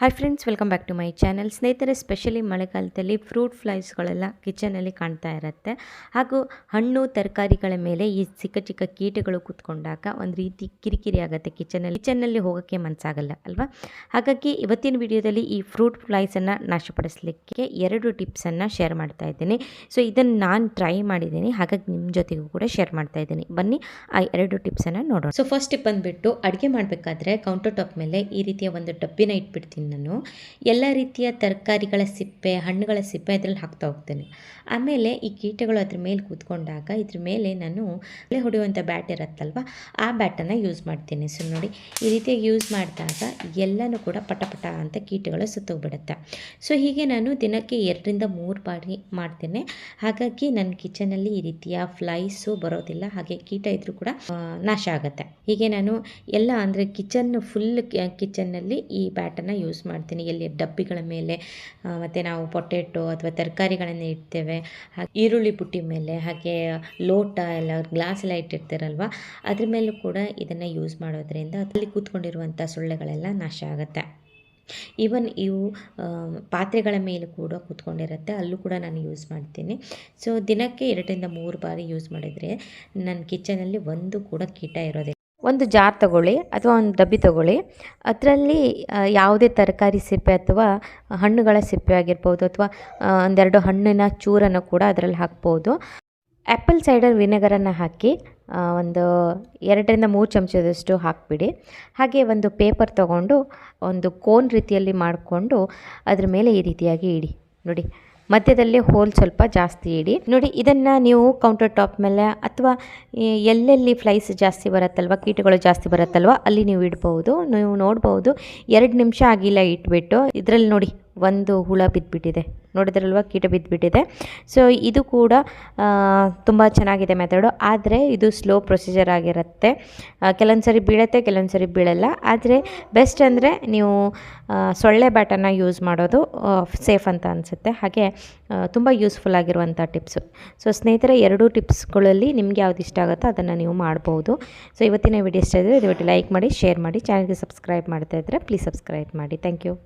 Hi friends welcome back to my channel ಸ್ನೇಹಿತರೆ specially ಮಳೆಗಾಲದಲ್ಲಿ fruit ಫ್ಲೈಸ್ಗಳೆಲ್ಲ ಕಿಚನಲ್ಲಿ ಕಾಣ್ತಾ ಇರುತ್ತೆ. ಹಾಗೂ ಹಣ್ಣು, ತರಕಾರಿಗಳ ಮೇಲೆ ಈ ಚಿಕ್ಕ ಚಿಕ್ಕ ಕೀಟಗಳು ಕೂತ್ಕೊಂಡಾಗ ಒಂದು ರೀತಿ ಕಿರಿಕಿರಿ ಆಗುತ್ತೆ ಕಿಚನಲ್ಲಿ ಕಿಚನಲ್ಲಿ ಹೋಗೋಕ್ಕೆ ಮನಸ್ಸಾಗಲ್ಲ ಅಲ್ವಾ? ಹಾಗಾಗಿ ಇವತ್ತಿನ ವಿಡಿಯೋದಲ್ಲಿ ಈ ಫ್ರೂಟ್ ಫ್ಲೈಸನ್ನು ನಾಶಪಡಿಸಲಿಕ್ಕೆ ಎರಡು ಟಿಪ್ಸನ್ನು ಶೇರ್ ಮಾಡ್ತಾ ಇದ್ದೀನಿ. ಸೊ ಇದನ್ನು ನಾನು ಟ್ರೈ ಮಾಡಿದ್ದೀನಿ. ಹಾಗಾಗಿ ನಿಮ್ಮ ಜೊತೆಗೂ ಕೂಡ ಶೇರ್ ಮಾಡ್ತಾ ಇದ್ದೀನಿ. ಬನ್ನಿ, ಆ ಎರಡು ಟಿಪ್ಸನ್ನು ನೋಡೋಣ. ಸೊ ಫಸ್ಟ್ ಟಿಪ್ ಬಂದುಬಿಟ್ಟು ಅಡುಗೆ ಮಾಡಬೇಕಾದ್ರೆ ಕೌಂಟರ್ ಟಾಪ್ ಮೇಲೆ ಈ ರೀತಿಯ ಒಂದು ಡಬ್ಬಿನ ಇಟ್ಬಿಡ್ತೀನಿ. ನಾನು ಎಲ್ಲ ರೀತಿಯ ತರಕಾರಿಗಳ ಸಿಪ್ಪೆ, ಹಣ್ಣುಗಳ ಸಿಪ್ಪೆ ಅದರಲ್ಲಿ ಹಾಕ್ತಾ ಹೋಗ್ತೇನೆ. ಆಮೇಲೆ ಈ ಕೀಟಗಳು ಅದ್ರ ಮೇಲೆ ಕೂತ್ಕೊಂಡಾಗ ಇದ್ರ ಮೇಲೆ ನಾನು ಎಲೆ ಹೊಡೆಯುವಂಥ ಬ್ಯಾಟ್ ಇರುತ್ತಲ್ವ, ಆ ಬ್ಯಾಟನ್ನು ಯೂಸ್ ಮಾಡ್ತೀನಿ. ಸೊ ನೋಡಿ, ಈ ರೀತಿಯಾಗಿ ಯೂಸ್ ಮಾಡಿದಾಗ ಎಲ್ಲನೂ ಕೂಡ ಪಟ ಪಟ ಅಂತ ಕೀಟಗಳು ಸುತ್ತೋಗ್ಬಿಡುತ್ತೆ. ಸೊ ಹೀಗೆ ನಾನು ದಿನಕ್ಕೆ ಎರಡರಿಂದ ಮೂರು ಬಾರಿ ಮಾಡ್ತೇನೆ. ಹಾಗಾಗಿ ನನ್ನ ಕಿಚನಲ್ಲಿ ಈ ರೀತಿಯ ಫ್ಲೈಸು ಬರೋದಿಲ್ಲ, ಹಾಗೆ ಕೀಟ ಇದ್ರೂ ಕೂಡ ನಾಶ ಆಗುತ್ತೆ. ಹೀಗೆ ನಾನು ಎಲ್ಲ ಅಂದರೆ ಕಿಚನ್ ಫುಲ್ ಕಿಚನ್ನಲ್ಲಿ ಈ ಬ್ಯಾಟನ್ನು ಯೂಸ್ ಮಾಡ್ತೀನಿ. ಎಲ್ಲಿ ಡಬ್ಬಿಗಳ ಮೇಲೆ ಮತ್ತು ನಾವು ಪೊಟೆಟೊ ಅಥವಾ ತರಕಾರಿಗಳನ್ನು ಇಡ್ತೇವೆ. ಹಾಗೆ ಈರುಳ್ಳಿ ಪುಟ್ಟಿ ಮೇಲೆ, ಹಾಗೆ ಲೋಟ ಎಲ್ಲ ಗ್ಲಾಸ್ ಎಲ್ಲ ಇಟ್ಟಿರ್ತಾರಲ್ವ, ಅದ್ರ ಮೇಲೂ ಕೂಡ ಇದನ್ನು ಯೂಸ್ ಮಾಡೋದ್ರಿಂದ ಅಲ್ಲಿ ಕೂತ್ಕೊಂಡಿರುವಂಥ ಸೊಳ್ಳೆಗಳೆಲ್ಲ ನಾಶ ಆಗುತ್ತೆ. ಈವನ್ ಇವು ಪಾತ್ರೆಗಳ ಮೇಲೆ ಕೂಡ ಕೂತ್ಕೊಂಡಿರುತ್ತೆ. ಅಲ್ಲೂ ಕೂಡ ನಾನು ಯೂಸ್ ಮಾಡ್ತೀನಿ. ಸೊ ದಿನಕ್ಕೆ ಎರಡರಿಂದ ಮೂರು ಬಾರಿ ಯೂಸ್ ಮಾಡಿದರೆ, ನನ್ನ ಕಿಚನಲ್ಲಿ ಒಂದು ಕೂಡ ಕೀಟ ಇರೋದಿಲ್ಲ. ಒಂದು ಜಾರ್ ತಗೊಳ್ಳಿ ಅಥವಾ ಒಂದು ಡಬ್ಬಿ ತಗೊಳ್ಳಿ. ಅದರಲ್ಲಿ ಯಾವುದೇ ತರಕಾರಿ ಸಿಪ್ಪೆ ಅಥವಾ ಹಣ್ಣುಗಳ ಸಿಪ್ಪೆ ಆಗಿರ್ಬೋದು ಅಥವಾ ಒಂದೆರಡು ಹಣ್ಣಿನ ಚೂರನ್ನು ಕೂಡ ಅದರಲ್ಲಿ ಹಾಕ್ಬೋದು. ಆ್ಯಪಲ್ ಸೈಡರ್ ವಿನೆಗರನ್ನು ಹಾಕಿ ಒಂದು ಎರಡರಿಂದ ಮೂರು ಚಮಚದಷ್ಟು ಹಾಕಿಬಿಡಿ. ಹಾಗೆ ಒಂದು ಪೇಪರ್ ತಗೊಂಡು, ಒಂದು ಕೋನ್ ರೀತಿಯಲ್ಲಿ ಮಾಡಿಕೊಂಡು ಅದ್ರ ಮೇಲೆ ಈ ರೀತಿಯಾಗಿ ಇಡಿ. ನೋಡಿ. ಮಧ್ಯದಲ್ಲಿ ಹೋಲ್ ಸ್ವಲ್ಪ ಜಾಸ್ತಿ ಇಡಿ. ನೋಡಿ, ಇದನ್ನು ನೀವು ಕೌಂಟರ್ ಟಾಪ್ ಮೇಲೆ ಅಥವಾ ಎಲ್ಲೆಲ್ಲಿ ಫ್ಲೈಸ್ ಜಾಸ್ತಿ ಬರುತ್ತಲ್ವ, ಕೀಟಗಳು ಜಾಸ್ತಿ ಬರುತ್ತಲ್ವ, ಅಲ್ಲಿ ನೀವು ಇಡ್ಬೋದು ನೀವು ನೋಡ್ಬೋದು ಎರಡು ನಿಮಿಷ ಆಗಿಲ್ಲ ಇಟ್ಬಿಟ್ಟು. ಇದರಲ್ಲಿ ನೋಡಿ ಒಂದು ಹುಳ ಬಿದ್ದುಬಿಟ್ಟಿದೆ ನೋಡಿದ್ರಲ್ವ? ಕೀಟ ಬಿದ್ದುಬಿಟ್ಟಿದೆ ಸೊ ಇದು ಕೂಡ ತುಂಬ ಚೆನ್ನಾಗಿದೆ ಮೆಥಡು ಆದರೆ ಇದು ಸ್ಲೋ ಪ್ರೊಸೀಜರ್ ಆಗಿರುತ್ತೆ. ಕೆಲವೊಂದು ಸರಿ ಬೀಳುತ್ತೆ ಕೆಲವೊಂದು ಸರಿ ಬೀಳಲ್ಲ. ಆದರೆ ಬೆಸ್ಟ್ ಅಂದರೆ ನೀವು ಸೊಳ್ಳೆ ಬ್ಯಾಟನ್ನು ಯೂಸ್ ಮಾಡೋದು ಸೇಫ್ ಅಂತ ಅನಿಸುತ್ತೆ. ಹಾಗೆ ತುಂಬ ಯೂಸ್ಫುಲ್ ಆಗಿರುವಂಥ ಟಿಪ್ಸು ಸೊ ಸ್ನೇಹಿತರೆ, ಎರಡೂ ಟಿಪ್ಸ್ಗಳಲ್ಲಿ ನಿಮ್ಗೆ ಯಾವ್ದು ಇಷ್ಟ ಆಗುತ್ತೋ ಅದನ್ನು ನೀವು ಮಾಡ್ಬೋದು. ಸೊ ಇವತ್ತಿನ ವಿಡಿಯೋ ಇಷ್ಟ ಇದ್ದರೆ ದಯವಿಟ್ಟು ಲೈಕ್ ಮಾಡಿ ಶೇರ್ ಮಾಡಿ. ಚಾನಲ್ಗೆ ಸಬ್ಸ್ಕ್ರೈಬ್ ಮಾಡ್ತಾ ಇದ್ದರೆ ಪ್ಲೀಸ್ ಸಬ್ಸ್ಕ್ರೈಬ್ ಮಾಡಿ. Thank you